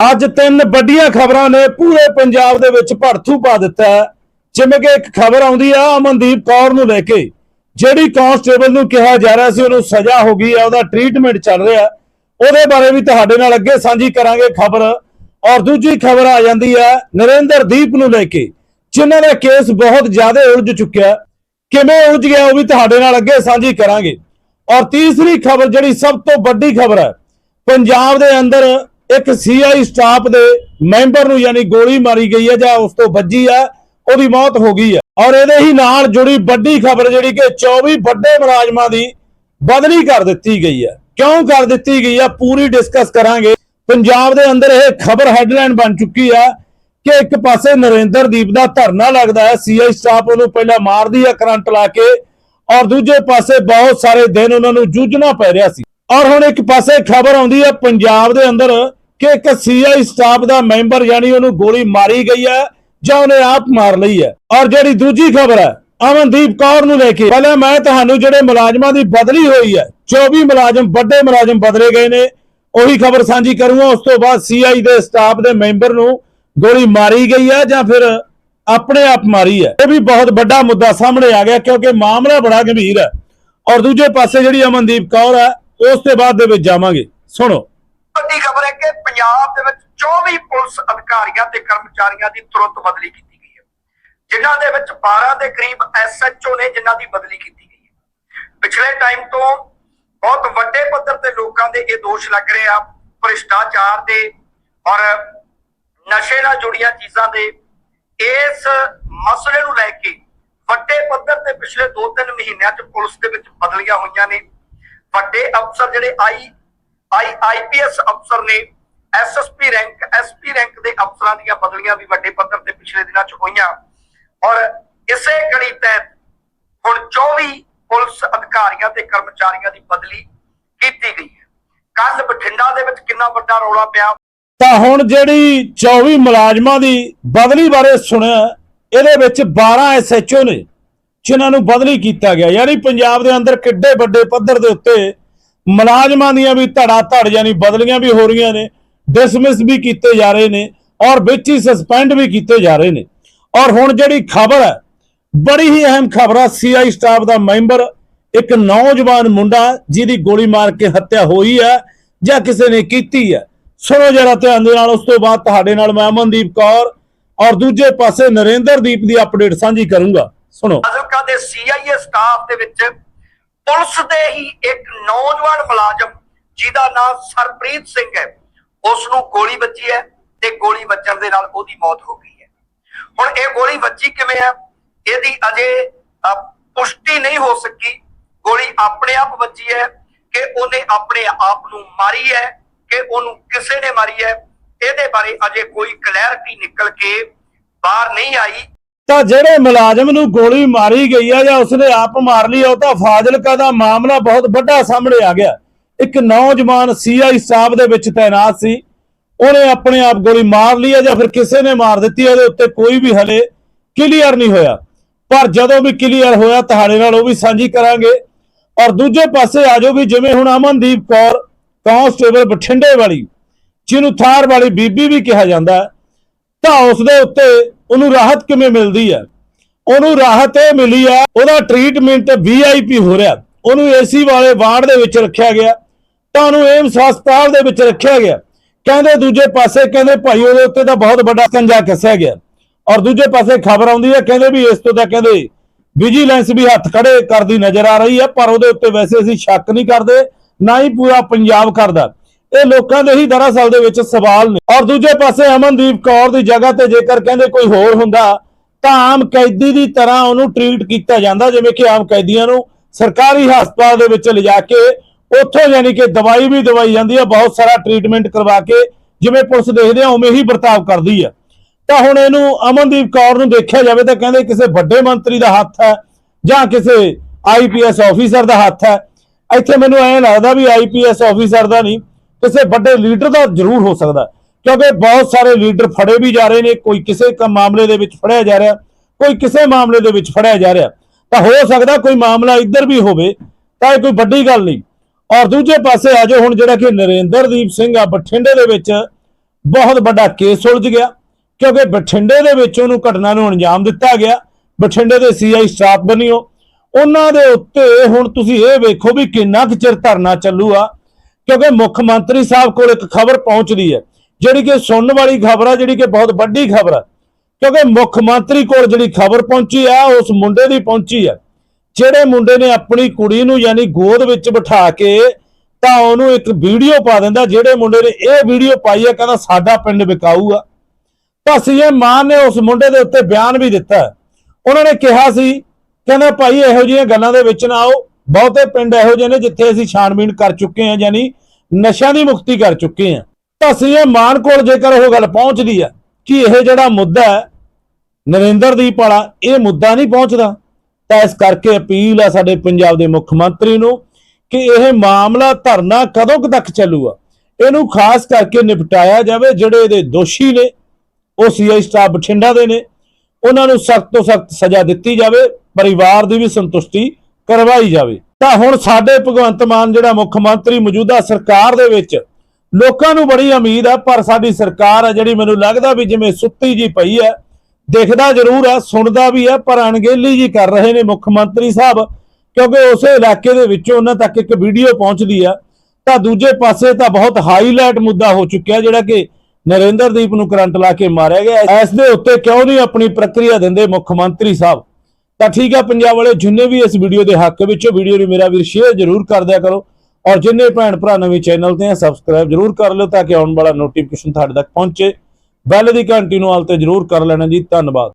ਅੱਜ ਤਿੰਨ ਵੱਡੀਆਂ ਖਬਰਾਂ ਨੇ ਪੂਰੇ ਪੰਜਾਬ ਦੇ ਵਿੱਚ ਭੜਥੂ ਪਾ ਦਿੱਤਾ ਹੈ। ਜਿਵੇਂ ਕਿ ਇੱਕ ਖਬਰ ਆਉਂਦੀ ਆ ਅਮਨਦੀਪ ਕੌਰ ਨੂੰ ਲੈ ਕੇ। ਜਿਹੜੀ ਕਾਂਸਟੇਬਲ ਨੂੰ ਕਿਹਾ ਜਾ ਰਿਹਾ ਸੀ, ਉਹਨੂੰ ਸਜ਼ਾ ਹੋ ਗਈ ਆ, ਉਹਦਾ ਟ੍ਰੀਟਮੈਂਟ ਚੱਲ ਰਿਹਾ। ਉਹਦੇ ਬਾਰੇ ਵੀ ਤੁਹਾਡੇ ਨਾਲ ਅੱਗੇ ਸਾਂਝੀ ਕਰਾਂਗੇ ਖਬਰ। ਔਰ ਦੂਜੀ ਖਬਰ ਆ ਜਾਂਦੀ ਹੈ ਨਰਿੰਦਰਦੀਪ ਨੂੰ ਲੈ ਕੇ, ਜਿਨ੍ਹਾਂ ਦਾ ਕੇਸ ਬਹੁਤ ਜ਼ਿਆਦਾ ਉਲਝ ਚੁੱਕਿਆ। ਕਿਵੇਂ ਉਲਝ ਗਿਆ ਉਹ ਵੀ ਤੁਹਾਡੇ ਨਾਲ ਅੱਗੇ ਸਾਂਝੀ ਕਰਾਂਗੇ। ਔਰ ਤੀਸਰੀ ਖਬਰ ਜਿਹੜੀ ਸਭ ਤੋਂ ਵੱਡੀ ਖਬਰ ਹੈ, ਪੰਜਾਬ ਦੇ ਅੰਦਰ ਇੱਕ ਸੀਆਈ ਸਟਾਫ ਦੇ ਮੈਂਬਰ ਨੂੰ ਯਾਨੀ ਗੋਲੀ ਮਾਰੀ ਗਈ ਹੈ ਜਾਂ ਉਸ ਤੋਂ ਵੱਜੀ ਹੈ, ਉਹਦੀ ਮੌਤ ਹੋ ਗਈ ਹੈ। ਔਰ ਇਹਦੇ ਹੀ ਨਾਲ ਜੁੜੀ ਵੱਡੀ ਖਬਰ ਜਿਹੜੀ ਕਿ 24 ਵੱਡੇ ਮੁਲਾਜ਼ਮਾਂ ਦੀ ਬਦਲੀ ਕਰ ਦਿੱਤੀ ਗਈ ਹੈ। ਕਿਉਂ ਕਰ ਦਿੱਤੀ ਗਈ ਹੈ, ਪੂਰੀ ਡਿਸਕਸ ਕਰਾਂਗੇ। ਪੰਜਾਬ ਦੇ ਅੰਦਰ ਇਹ ਖਬਰ ਹੈਡਲਾਈਨ ਬਣ ਚੁੱਕੀ ਹੈ ਕਿ ਇੱਕ ਪਾਸੇ ਨਰਿੰਦਰਦੀਪ ਦਾ ਧਰਨਾ ਲੱਗਦਾ ਹੈ ਸੀਆਈ ਸਟਾਫ ਉਹਨੂੰ ਪਹਿਲਾਂ ਮਾਰਦੀ ਹੈ ਕਰੰਟ ਲਾ ਕੇ, ਔਰ ਦੂਜੇ ਪਾਸੇ ਬਹੁਤ ਸਾਰੇ ਦਿਨ ਉਹਨਾਂ ਨੂੰ ਜੂਝਣਾ ਪੈ ਰਿਹਾ ਸੀ। ਔਰ ਹੁਣ ਇੱਕ ਪਾਸੇ ਖਬਰ ਆਉਂਦੀ ਹੈ, ਪੰਜਾਬ ਦੇ ਅੰਦਰ ਕਿ ਇੱਕ ਸੀਆਈ ਸਟਾਫ ਦਾ ਮੈਂਬਰ ਯਾਨੀ ਉਹਨੂੰ ਗੋਲੀ ਮਾਰੀ ਗਈ ਹੈ ਜਾਂ ਉਹਨੇ ਆਪ ਮਾਰ ਲਈ ਹੈ। ਔਰ ਜਿਹੜੀ ਦੂਜੀ ਖਬਰ ਹੈ, ਅਮਨਦੀਪ ਕੌਰ ਨੂੰ ਲੈ ਕੇ ਪਹਿਲਾਂ ਮੈਂ ਤੁਹਾਨੂੰ ਜਿਹੜੇ ਮੁਲਾਜ਼ਮਾਂ ਦੀ ਬਦਲੀ ਹੋਈ ਹੈ 24 ਮੁਲਾਜ਼ਮ, ਵੱਡੇ ਮੁਲਾਜ਼ਮ ਬਦਲੇ ਗਏ ਨੇ, ਉਹੀ ਖਬਰ ਸਾਂਝੀ ਕਰੂੰਗਾ। ਉਸ ਤੋਂ ਬਾਅਦ ਸੀਆਈ ਦੇ ਸਟਾਫ ਦੇ ਮੈਂਬਰ ਨੂੰ ਗੋਲੀ ਮਾਰੀ ਗਈ ਹੈ ਜਾਂ ਫਿਰ ਆਪਣੇ ਆਪ ਮਾਰੀ ਹੈ। ਇਹ ਵੀ ਬਹੁਤ ਵੱਡਾ ਮੁੱਦਾ ਸਾਹਮਣੇ ਆ ਗਿਆ ਕਿਉਂਕਿ ਮਾਮਲਾ ਬੜਾ ਗੰਭੀਰ ਹੈ। ਔਰ ਦੂਜੇ ਪਾਸੇ ਜਿਹੜੀ ਅਮਨਦੀਪ ਕੌਰ ਹੈ, ਉਸ ਦੇ ਬਾਅਦ ਦੇ ਵਿੱਚ ਜਾਵਾਂਗੇ। ਸੁਣੋ। ਵੱਡੀ ਖਬਰ ਕਿ ਪੰਜਾਬ ਦੇ ਵਿੱਚ 24 ਪੁਲਿਸ ਅਧਿਕਾਰੀਆਂ ਤੇ ਕਰਮਚਾਰੀਆਂ ਦੀ ਤੁਰੰਤ ਬਦਲੀ ਕੀਤੀ ਗਈ ਹੈ। ਜਿਨ੍ਹਾਂ ਦੇ ਵਿੱਚ 12 ਦੇ ਕਰੀਬ ਐਸਐਚਓ ਨੇ ਜਿਨ੍ਹਾਂ ਦੀ ਬਦਲੀ ਕੀਤੀ ਗਈ ਹੈ। ਪਿਛਲੇ ਟਾਈਮ ਤੋਂ ਬਹੁਤ ਵੱਡੇ ਪੱਧਰ ਤੇ ਲੋਕਾਂ ਦੇ ਇਹ ਦੋਸ਼ ਲੱਗ ਰਹੇ ਆ, ਭ੍ਰਿਸ਼ਟਾਚਾਰ ਦੇ ਔਰ ਨਸ਼ੇ ਨਾਲ ਜੁੜੀਆਂ ਚੀਜ਼ਾਂ ਦੇ। ਇਸ ਮਸਲੇ ਨੂੰ ਲੈ ਕੇ ਵੱਡੇ ਪੱਧਰ ਤੇ ਪਿਛਲੇ 2-3 ਮਹੀਨਿਆਂ 'ਚ ਪੁਲਿਸ ਦੇ ਵਿੱਚ ਬਦਲੀਆਂ ਹੋਈਆਂ ਨੇ। ਵੱਡੇ ਅਫਸਰ ਜਿਹੜੇ ਆਈ ਆਈ ਆਈਪੀਐਸ ਅਫਸਰ ਨੇ ਐਸਐਸਪੀ ਰੈਂਕ, ਐਸਪੀ ਰੈਂਕ ਦੇ ਅਫਸਰਾਂ ਦੀਆਂ ਬਦਲੀਆਂ ਵੀ ਵੱਡੇ ਪੱਧਰ ਤੇ ਪਿਛਲੇ ਦਿਨਾਂ 'ਚ ਹੋਈਆਂ। ਔਰ ਇਸੇ ਕੜੀ ਤਹਿਤ ਹੁਣ 24 ਪੁਲਿਸ ਅਧਿਕਾਰੀਆਂ ਤੇ ਕਰਮਚਾਰੀਆਂ ਦੀ ਬਦਲੀ ਕੀਤੀ ਗਈ ਹੈ। ਕੱਲ ਬਠਿੰਡਾ ਦੇ ਵਿੱਚ ਕਿੰਨਾ ਵੱਡਾ ਰੌਲਾ ਪਿਆ? ਤਾਂ ਹੁਣ ਜਿਹੜੀ 24 ਮੁਲਾਜ਼ਮਾਂ ਦੀ ਬਦਲੀ ਬਾਰੇ ਸੁਣਿਆ, ਇਹਦੇ ਵਿੱਚ 12 ਐਸਐਚਓ ਨੇ, ਜਿਨ੍ਹਾਂ ਨੂੰ ਬਦਲੀ ਕੀਤਾ ਗਿਆ। ਯਾਨੀ ਪੰਜਾਬ ਦੇ ਅੰਦਰ ਕਿੱਡੇ ਵੱਡੇ ਪੱਧਰ ਦੇ ਉੱਤੇ ਮੁਲਾਜ਼ਮਾਂ ਦੀਆਂ ਵੀ ਧੜਾ ਧੜ ਯਾਨੀ ਬਦਲੀਆਂ ਵੀ ਹੋ ਰਹੀਆਂ ਨੇ ਡਿਸਮਿਸ ਵੀ ਕੀਤੇ ਜਾ ਰਹੇ ਨੇ ਔਰ ਵਿੱਚ ਹੀ ਸਸਪੈਂਡ ਵੀ ਕੀਤੇ ਜਾ ਰਹੇ ਨੇ। ਔਰ ਹੁਣ ਜਿਹੜੀ ਖਬਰ ਹੈ, ਬੜੀ ਹੀ ਅਹਿਮ ਖਬਰ ਆ ਸੀਆਈ ਸਟਾਫ ਦਾ ਮੈਂਬਰ, ਇੱਕ ਨੌਜਵਾਨ ਮੁੰਡਾ ਜਿਹਦੀ ਗੋਲੀ ਮਾਰ ਕੇ ਹੱਤਿਆ ਹੋਈ ਹੈ ਜਾਂ ਕਿਸੇ ਨੇ ਕੀਤੀ ਹੈ। ਸੁਣੋ ਜਰਾ ਧਿਆਨ ਦੇ ਨਾਲ, ਉਸ ਤੋਂ ਬਾਅਦ ਤੁਹਾਡੇ ਨਾਲ ਮੈਂ ਅਮਨਦੀਪ ਕੌਰ ਔਰ ਦੂਜੇ ਪਾਸੇ ਨਰਿੰਦਰਦੀਪ ਦੀ ਅਪਡੇਟ ਸਾਂਝੀ ਕਰੂੰਗਾ। ਸੁਣੋ। ਫਾਜ਼ਿਲਕਾ ਦੇ ਸੀਆਈਏ ਸਟਾਫ ਦੇ ਵਿੱਚ ਪੁਲਿਸ ਦੇ ਹੀ ਇੱਕ ਨੌਜਵਾਨ ਮੁਲਾਜ਼ਮ, ਜਿਹਦਾ ਨਾਮ ਸਰਪ੍ਰੀਤ ਸਿੰਘ ਹੈ ਉਸ ਨੂੰ ਗੋਲੀ ਵੱਜੀ ਹੈ ਤੇ ਗੋਲੀ ਵੱਜਣ ਦੇ ਨਾਲ ਉਹਦੀ ਮੌਤ ਹੋ ਗਈ ਹੈ। ਹੁਣ ਇਹ ਗੋਲੀ ਵੱਜੀ ਕਿਵੇਂ ਹੈ ਇਹਦੀ ਅਜੇ ਪੁਸ਼ਟੀ ਨਹੀਂ ਹੋ ਸਕੀ। ਗੋਲੀ ਆਪਣੇ ਆਪ ਵੱਜੀ ਹੈ ਕਿ ਉਹਨੇ ਆਪਣੇ ਆਪ ਨੂੰ ਮਾਰੀ ਹੈ ਕਿ ਉਹਨੂੰ ਕਿਸੇ ਨੇ ਮਾਰੀ ਹੈ। ਇਹਦੇ ਬਾਰੇ ਅਜੇ ਕੋਈ ਕਲੈਰਿਟੀ ਨਿਕਲ ਕੇ ਬਾਹਰ ਨਹੀਂ ਆਈ। ਤਾਂ ਜਿਹੜੇ ਮੁਲਾਜ਼ਮ ਨੂੰ ਗੋਲੀ ਮਾਰੀ ਗਈ ਹੈ ਜਾਂ ਉਸਨੇ ਆਪ ਮਾਰ ਲਈ ਉਹ ਤਾਂ ਫਾਜ਼ਿਲਕਾ ਦਾ ਮਾਮਲਾ ਬਹੁਤ ਵੱਡਾ ਸਾਹਮਣੇ ਆ ਗਿਆ। ਇੱਕ ਨੌਜਵਾਨ ਸੀਆਈ ਸਟਾਫ ਦੇ ਵਿੱਚ ਤਾਇਨਾਤ ਸੀ। ਉਹਨੇ ਆਪਣੇ ਆਪ ਗੋਲੀ ਮਾਰ ਲਈ ਹੈ ਜਾਂ ਫਿਰ ਕਿਸੇ ਨੇ ਮਾਰ ਦਿੱਤੀ ਉਹਦੇ ਉੱਤੇ ਕੋਈ ਵੀ ਹਲੇ ਕਲੀਅਰ ਨਹੀਂ ਹੋਇਆ। ਪਰ ਜਦੋਂ ਵੀ ਕਲੀਅਰ ਹੋਇਆ, ਤੁਹਾਡੇ ਨਾਲ ਉਹ ਵੀ ਸਾਂਝੀ ਕਰਾਂਗੇ। ਔਰ ਦੂਜੇ ਪਾਸੇ ਆਜੋ ਵੀ ਜਿਵੇਂ ਹੁਣ ਅਮਨਦੀਪ ਕੌਰ ਕਾਂਸਟੇਬਲ ਬਠਿੰਡੇ ਵਾਲੀ, ਜਿਹਨੂੰ ਥਾਰ ਵਾਲੀ ਬੀਬੀ ਵੀ ਕਿਹਾ ਜਾਂਦਾ ਹੈ ਤਾਂ ਉਸ ਦੇ ਉੱਤੇ ਉਹਨੂੰ ਰਾਹਤ ਕਿਵੇਂ ਮਿਲਦੀ ਹੈ? ਉਹਨੂੰ ਰਾਹਤ ਇਹ ਮਿਲੀ ਆ, ਉਹਦਾ ਟ੍ਰੀਟਮੈਂਟ ਵੀਆਈਪੀ ਹੋ ਰਿਹਾ। ਉਹਨੂੰ ਏਸੀ ਵਾਲੇ ਵਾਰਡ ਦੇ ਵਿੱਚ ਰੱਖਿਆ ਗਿਆ। ਤਾਂ ਉਹਨੂੰ ਏਮਸ ਹਸਪਤਾਲ ਦੇ ਵਿੱਚ ਰੱਖਿਆ ਗਿਆ। ਕਹਿੰਦੇ ਦੂਜੇ ਪਾਸੇ ਕਹਿੰਦੇ ਭਾਈ ਉਹਦੇ ਉੱਤੇ ਤਾਂ ਬਹੁਤ ਵੱਡਾ ਕੰਜਾ ਕੱਸਿਆ ਗਿਆ। ਔਰ ਦੂਜੇ ਪਾਸੇ ਖਬਰ ਆਉਂਦੀ ਹੈ, ਕਹਿੰਦੇ ਵੀ ਇਸ ਤੋਂ ਤਾਂ ਕਹਿੰਦੇ ਵਿਜੀਲੈਂਸ ਵੀ ਹੱਥ ਖੜੇ ਕਰਦੀ ਨਜ਼ਰ ਆ ਰਹੀ ਹੈ, ਪਰ ਉਹਦੇ ਉੱਤੇ ਵੈਸੇ ਅਸੀਂ ਸ਼ੱਕ ਨਹੀਂ ਕਰਦੇ, ਨਾ ਹੀ ਪੂਰਾ ਪੰਜਾਬ ਕਰਦਾ। ਇਹ ਲੋਕਾਂ ਦੇ ਹੀ ਦਰਅਸਲ ਦੇ ਵਿੱਚ ਸਵਾਲ ਨੇ। ਔਰ ਦੂਜੇ ਪਾਸੇ ਅਮਨਦੀਪ ਕੌਰ ਦੀ ਜਗ੍ਹਾ ਤੇ ਜੇਕਰ ਕਹਿੰਦੇ ਕੋਈ ਹੋਰ ਹੁੰਦਾ, ਤਾਂ ਆਮ ਕੈਦੀ ਦੀ ਤਰ੍ਹਾਂ ਉਹਨੂੰ ਟ੍ਰੀਟ ਕੀਤਾ ਜਾਂਦਾ, ਜਿਵੇਂ ਕਿ ਆਮ ਕੈਦੀਆਂ ਨੂੰ ਸਰਕਾਰੀ ਹਸਪਤਾਲ ਦੇ ਵਿੱਚ ਲਿਜਾ ਕੇ ਉੱਥੋਂ ਯਾਨੀ ਕਿ ਦਵਾਈ ਵੀ ਦਵਾਈ ਜਾਂਦੀ ਹੈ ਬਹੁਤ ਸਾਰਾ ਟ੍ਰੀਟਮੈਂਟ ਕਰਵਾ ਕੇ ਜਿਵੇਂ ਪੁਲਿਸ ਦੇਖਦੇ ਆ, ਉਵੇਂ ਹੀ ਵਰਤਾਵ ਕਰਦੀ ਹੈ ਤਾਂ ਹੁਣ ਇਹਨੂੰ ਅਮਨਦੀਪ ਕੌਰ ਨੂੰ ਦੇਖਿਆ ਜਾਵੇ ਤਾਂ ਕਹਿੰਦੇ ਕਿਸੇ ਵੱਡੇ ਮੰਤਰੀ ਦਾ ਹੱਥ ਹੈ ਜਾਂ ਕਿਸੇ ਆਈਪੀਐਸ ਆਫੀਸਰ ਦਾ ਹੱਥ ਹੈ। ਇੱਥੇ ਮੈਨੂੰ ਐਂ ਲੱਗਦਾ ਵੀ ਆਈਪੀਐਸ ਆਫੀਸਰ ਦਾ ਨਹੀਂ। ਕਿਸੇ ਵੱਡੇ ਲੀਡਰ ਦਾ ਜ਼ਰੂਰ ਹੋ ਸਕਦਾ ਕਿਉਂਕਿ ਬਹੁਤ ਸਾਰੇ ਲੀਡਰ ਫੜੇ ਵੀ ਜਾ ਰਹੇ ਨੇ, ਕੋਈ ਕਿਸੇ ਮਾਮਲੇ ਦੇ ਵਿੱਚ ਫੜਿਆ ਜਾ ਰਿਹਾ, ਕੋਈ ਕਿਸੇ ਮਾਮਲੇ ਦੇ ਵਿੱਚ ਫੜਿਆ ਜਾ ਰਿਹਾ। ਤਾਂ ਹੋ ਸਕਦਾ ਕੋਈ ਮਾਮਲਾ ਇੱਧਰ ਵੀ ਹੋਵੇ, ਤਾਂ ਇਹ ਕੋਈ ਵੱਡੀ ਗੱਲ ਨਹੀਂ। ਔਰ ਦੂਜੇ ਪਾਸੇ ਆ ਜਾਓ, ਹੁਣ ਜਿਹੜਾ ਕਿ ਨਰਿੰਦਰਦੀਪ ਸਿੰਘ ਆ, ਬਠਿੰਡੇ ਦੇ ਵਿੱਚ ਬਹੁਤ ਵੱਡਾ ਕੇਸ ਉਲਝ ਗਿਆ। ਕਿਉਂਕਿ ਬਠਿੰਡੇ ਦੇ ਵਿੱਚ ਉਹਨੂੰ ਘਟਨਾ ਨੂੰ ਅੰਜਾਮ ਦਿੱਤਾ ਗਿਆ। ਬਠਿੰਡੇ ਦੇ ਸੀਆਈ ਸਟਾਫ ਬਣਿਓ। ਉਹਨਾਂ ਦੇ ਉੱਤੇ ਹੁਣ ਤੁਸੀਂ ਇਹ ਵੇਖੋ ਵੀ ਕਿੰਨਾ ਕੁ ਚਿਰ ਧਰਨਾ ਚੱਲੂਗਾ। ਕਿਉਂਕਿ ਮੁੱਖ ਮੰਤਰੀ ਸਾਹਿਬ ਕੋਲ ਇੱਕ ਖਬਰ ਪਹੁੰਚਦੀ ਹੈ, ਜਿਹੜੀ ਕਿ ਸੁਣਨ ਵਾਲੀ ਖਬਰ ਆ, ਜਿਹੜੀ ਕਿ ਬਹੁਤ ਵੱਡੀ ਖਬਰ ਆ। ਕਿਉਂਕਿ ਮੁੱਖ ਮੰਤਰੀ ਕੋਲ ਜਿਹੜੀ ਖਬਰ ਪਹੁੰਚੀ ਆ ਉਸ ਮੁੰਡੇ ਦੀ ਪਹੁੰਚੀ ਆ। ਜਿਹੜੇ ਮੁੰਡੇ ਨੇ ਆਪਣੀ ਕੁੜੀ ਨੂੰ ਯਾਨੀ ਗੋਦ ਵਿੱਚ ਬਿਠਾ ਕੇ ਤਾਂ ਉਹਨੂੰ ਇੱਕ ਵੀਡੀਓ ਪਾ ਦਿੰਦਾ, ਜਿਹੜੇ ਮੁੰਡੇ ਨੇ ਇਹ ਵੀਡੀਓ ਪਾਈ ਆ, ਕਹਿੰਦਾ ਸਾਡਾ ਪਿੰਡ ਵਿਕਾਊ ਆ। ਤਾਂ ਸੀਐਮ ਮਾਨ ਨੇ ਉਸ ਮੁੰਡੇ ਦੇ ਉੱਤੇ ਬਿਆਨ ਵੀ ਦਿੱਤਾ। ਉਹਨਾਂ ਨੇ ਕਿਹਾ ਸੀ, ਕਹਿੰਦਾ ਭਾਈ ਇਹੋ ਜਿਹੀਆਂ ਗੱਲਾਂ ਦੇ ਵਿੱਚ ਨਾ ਆਓ ਬਹੁਤੇ ਪਿੰਡ ਇਹੋ ਜਿਹੇ ਨੇ ਜਿੱਥੇ ਅਸੀਂ ਛਾਣਬੀਣ ਕਰ ਚੁੱਕੇ ਹਾਂ, ਯਾਨੀ ਨਸ਼ਿਆਂ ਦੀ ਮੁਕਤੀ ਕਰ ਚੁੱਕੇ ਹਾਂ। ਤਾਂ ਸੀਐਮ ਮਾਨ ਕੋਲ ਜੇਕਰ ਉਹ ਗੱਲ ਪਹੁੰਚਦੀ ਆ ਕਿ ਇਹ ਜਿਹੜਾ ਮੁੱਦਾ ਹੈ ਨਰਿੰਦਰਦੀਪ ਵਾਲਾ ਇਹ ਮੁੱਦਾ ਨਹੀਂ ਪਹੁੰਚਦਾ। ਤਾਂ ਇਸ ਕਰਕੇ ਅਪੀਲ ਆ ਸਾਡੇ ਪੰਜਾਬ ਦੇ ਮੁੱਖ ਮੰਤਰੀ ਨੂੰ ਕਿ ਇਹ ਮਾਮਲਾ ਧਰਨਾ ਕਦੋਂ ਤੱਕ ਚੱਲੂਗਾ? ਇਹਨੂੰ ਖਾਸ ਕਰਕੇ ਨਿਪਟਾਇਆ ਜਾਵੇ ਜਿਹੜੇ ਇਹਦੇ ਦੋਸ਼ੀ ਨੇ, ਉਹ ਸੀਆਈ ਸਟਾਫ ਬਠਿੰਡਾ ਦੇ ਨੇ। ਉਹਨਾਂ ਨੂੰ ਸਖਤ ਤੋਂ ਸਖਤ ਸਜ਼ਾ ਦਿੱਤੀ ਜਾਵੇ, ਪਰਿਵਾਰ ਦੀ ਵੀ ਸੰਤੁਸ਼ਟੀ ਕਰਵਾਈ ਜਾਵੇ। ਤਾਂ ਹੁਣ ਸਾਡੇ ਭਗਵੰਤ ਮਾਨ ਜਿਹੜਾ ਮੁੱਖ ਮੰਤਰੀ ਮੌਜੂਦਾ ਸਰਕਾਰ ਦੇ ਵਿੱਚ ਲੋਕਾਂ ਨੂੰ ਬੜੀ ਉਮੀਦ ਆ, ਪਰ ਸਾਡੀ ਸਰਕਾਰ ਆ ਜਿਹੜੀ ਮੈਨੂੰ ਲੱਗਦਾ ਵੀ ਜਿਵੇਂ ਸੁੱਤੀ ਜੀ ਪਈ ਹੈ ਦੇਖਦਾ ਜ਼ਰੂਰ ਆ, ਸੁਣਦਾ ਵੀ ਆ, ਪਰ ਅਣਗਹਿਲੀ ਜੀ ਕਰ ਰਹੇ ਨੇ ਮੁੱਖ ਮੰਤਰੀ ਸਾਹਿਬ, ਕਿਉਂਕਿ ਉਸੇ ਇਲਾਕੇ ਦੇ ਵਿੱਚੋਂ ਉਹਨਾਂ ਤੱਕ ਇੱਕ ਵੀਡੀਓ ਪਹੁੰਚਦੀ ਆ। ਤਾਂ ਦੂਜੇ ਪਾਸੇ ਤਾਂ ਬਹੁਤ ਹਾਈਲਾਈਟ ਮੁੱਦਾ ਹੋ ਚੁੱਕਿਆ ਜਿਹੜਾ ਕਿ ਨਰਿੰਦਰਦੀਪ ਨੂੰ ਕਰੰਟ ਲਾ ਕੇ ਮਾਰਿਆ ਗਿਆ। ਇਸ ਦੇ ਉੱਤੇ ਕਿਉਂ ਨਹੀਂ ਆਪਣੀ ਪ੍ਰਕਿਰਿਆ ਦਿੰਦੇ ਮੁੱਖ ਮੰਤਰੀ ਸਾਹਿਬ? ਤਾਂ ਠੀਕ ਆ, ਪੰਜਾਬ ਵਾਲੇ ਜਿੰਨੇ ਵੀ ਇਸ ਵੀਡੀਓ ਦੇ ਹੱਕ ਵਿੱਚ ਵੀਡੀਓ ਨੂੰ ਮੇਰਾ ਵੀਰ ਸ਼ੇਅਰ ਜ਼ਰੂਰ ਕਰ ਦਿਆ ਕਰੋ। ਔਰ ਜਿੰਨੇ ਭੈਣ ਭਰਾ ਨਵੇਂ ਚੈਨਲ ਤੇ ਆ ਸਬਸਕ੍ਰਾਈਬ ਜ਼ਰੂਰ ਕਰ ਲਿਓ ਤਾਂ ਕਿ ਆਉਣ ਵਾਲਾ ਨੋਟੀਫਿਕੇਸ਼ਨ ਤੁਹਾਡੇ ਤੱਕ ਪਹੁੰਚੇ। ਬੈਲ ਦੀ ਘੰਟੀ ਨੂੰ ਆਲ ਤੇ ਜ਼ਰੂਰ ਕਰ ਲੈਣਾ ਜੀ। ਧੰਨਵਾਦ।